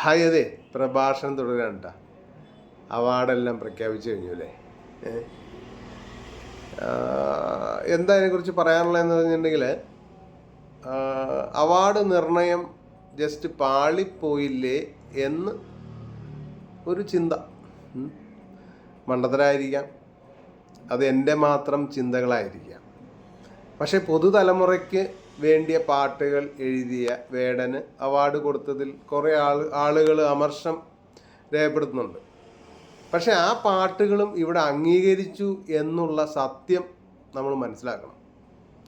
Hi പ്രഭാഷണം തുടരാണ് അവാർഡെല്ലാം പ്രഖ്യാപിച്ചു കഴിഞ്ഞു അല്ലേ എന്താ അതിനെക്കുറിച്ച് പറയാനുള്ളതെന്ന് പറഞ്ഞിട്ടുണ്ടെങ്കിൽ അവാർഡ് നിർണയം ജസ്റ്റ് പാളിപ്പോയില്ലേ എന്ന് ഒരു ചിന്ത. മണ്ടത്തരായിരിക്കാം. അത് എന്റെ മാത്രം ചിന്തകളായിരിക്കാം. പക്ഷേ പുതുതലമുറയ്ക്ക് വേണ്ടിയ പാട്ടുകൾ എഴുതിയ വേടന് അവാർഡ് കൊടുത്തതിൽ കുറേ ആൾ ആളുകൾ അമർഷം രേഖപ്പെടുത്തുന്നുണ്ട്. പക്ഷേ ആ പാട്ടുകളും ഇവിടെ അംഗീകരിച്ചു എന്നുള്ള സത്യം നമ്മൾ മനസ്സിലാക്കണം.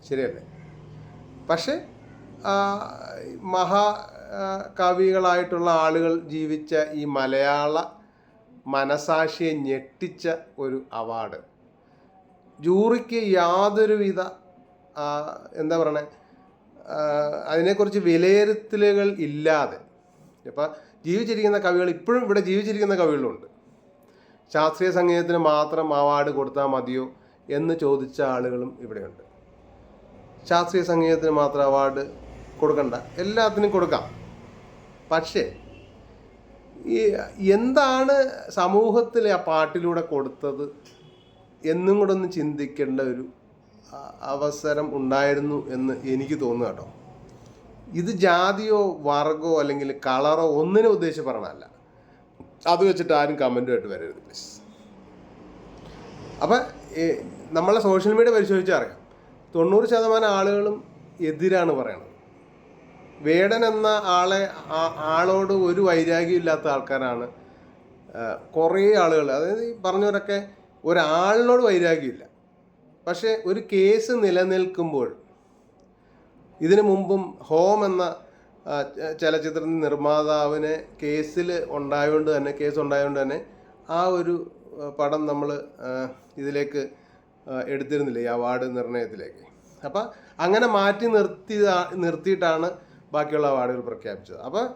ശരിയല്ലേ? പക്ഷേ മഹാ കവികളായിട്ടുള്ള ആളുകൾ ജീവിച്ച ഈ മലയാള മനസാക്ഷിയെ ഞെട്ടിച്ച ഒരു അവാർഡ്. ജൂറിക്ക് യാതൊരുവിധ എന്താ പറയണേ? അതിനെക്കുറിച്ച് വിലയിരുത്തലുകൾ ഇല്ലാതെ. ഇപ്പം ജീവിച്ചിരിക്കുന്ന കവികൾ ഇപ്പോഴും ഇവിടെ ജീവിച്ചിരിക്കുന്ന കവികളുണ്ട്. ശാസ്ത്രീയ സംഗീതത്തിന് മാത്രം അവാർഡ് കൊടുത്താൽ മതിയോ എന്ന് ചോദിച്ച ആളുകളും ഇവിടെയുണ്ട്. ശാസ്ത്രീയ സംഗീതത്തിന് മാത്രം അവാർഡ് കൊടുക്കണ്ട. എല്ലാത്തിനും കൊടുക്കാം. പക്ഷേ ഈ എന്താണ് സമൂഹത്തിൽ ആ പാട്ടിലൂടെ കൊടുത്തത് എന്നും കൂടെ ഒന്ന് ചിന്തിക്കേണ്ട ഒരു അവസരം ഉണ്ടായിരുന്നു എന്ന് എനിക്ക് തോന്നുന്നു കേട്ടോ. ഇത് ജാതിയോ വർഗോ അല്ലെങ്കിൽ കളറോ ഒന്നിനെ ഉദ്ദേശിച്ച് പറഞ്ഞതല്ല. അത് വെച്ചിട്ട് ആരും കമന്റുമായിട്ട് വരരുത് പ്ലീസ് അപ്പം നമ്മളെ സോഷ്യൽ മീഡിയ പരിശോധിച്ചാൽ അറിയാം. തൊണ്ണൂറ് ശതമാനം ആളുകളും എതിരാണ് പറയണത്. വേടൻ എന്ന ആളെ ആളോട് ഒരു വൈരാഗ്യം ഇല്ലാത്ത ആൾക്കാരാണ് കുറേ ആളുകൾ. അതായത് ഈ പറഞ്ഞവരൊക്കെ ഒരാളിനോട് വൈരാഗ്യമില്ല. പക്ഷേ ഒരു കേസ് നിലനിൽക്കുമ്പോൾ ഇതിനു മുമ്പും ഹോം എന്ന ചലച്ചിത്ര നിർമ്മാതാവിനെ കേസിൽ ഉണ്ടായതുകൊണ്ട് തന്നെ കേസ് ഉണ്ടായതുകൊണ്ട് തന്നെ ആ ഒരു പടം നമ്മൾ ഇതിലേക്ക് എടുത്തിരുന്നില്ല ഈ അവാർഡ് നിർണയത്തിലേക്ക്. അപ്പം അങ്ങനെ മാറ്റി നിർത്തി നിർത്തിയിട്ടാണ് ബാക്കിയുള്ള അവാർഡുകൾ പ്രഖ്യാപിച്ചത്. അപ്പം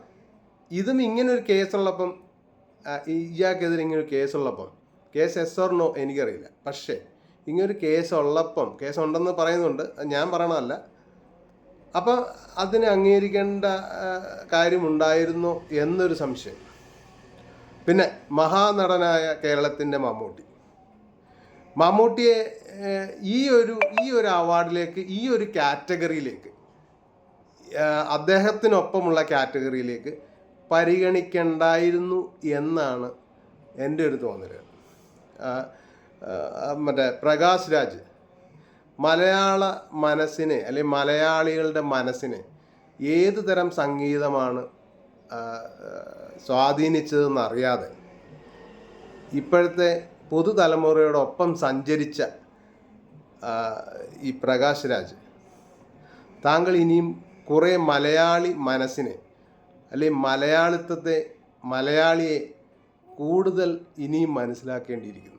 ഇതും ഇങ്ങനെ ഒരു കേസുള്ളപ്പം ഇയാൾക്കെതിരെ ഇങ്ങനെ ഒരു കേസുള്ളപ്പം കേസ് എസ് ഓർ നോ എനിക്കറിയില്ല. പക്ഷേ ഇങ്ങനൊരു കേസ് ഉള്ളപ്പം കേസ് ഉണ്ടെന്ന് പറയുന്നുണ്ട് ഞാൻ പറയണമല്ല അപ്പം അതിനെ അംഗീകരിക്കേണ്ട കാര്യമുണ്ടായിരുന്നു എന്നൊരു സംശയം. പിന്നെ മഹാനടനായ കേരളത്തിന്റെ മമ്മൂട്ടി. മമ്മൂട്ടിയെ ഈ ഒരു ഈ ഒരു അവാർഡിലേക്ക് ഈ ഒരു കാറ്റഗറിയിലേക്ക് അദ്ദേഹത്തിനൊപ്പമുള്ള കാറ്റഗറിയിലേക്ക് പരിഗണിക്കണ്ടായിരുന്നു എന്നാണ് എന്റെ ഒരു തോന്നൽ മറ്റേ പ്രകാശ് രാജ്. മലയാള മനസ്സിനെ അല്ലെങ്കിൽ മലയാളികളുടെ മനസ്സിനെ ഏത് തരം സംഗീതമാണ് സ്വാധീനിച്ചതെന്ന് അറിയാതെ ഇപ്പോഴത്തെ പുതുതലമുറയോടൊപ്പം സഞ്ചരിച്ച ഈ പ്രകാശ് രാജ്. താങ്കൾ ഇനിയും കുറേ മലയാളി മനസ്സിനെ അല്ലെങ്കിൽ മലയാളിത്വത്തെ മലയാളിയെ കൂടുതൽ ഇനിയും മനസ്സിലാക്കേണ്ടിയിരിക്കുന്നു.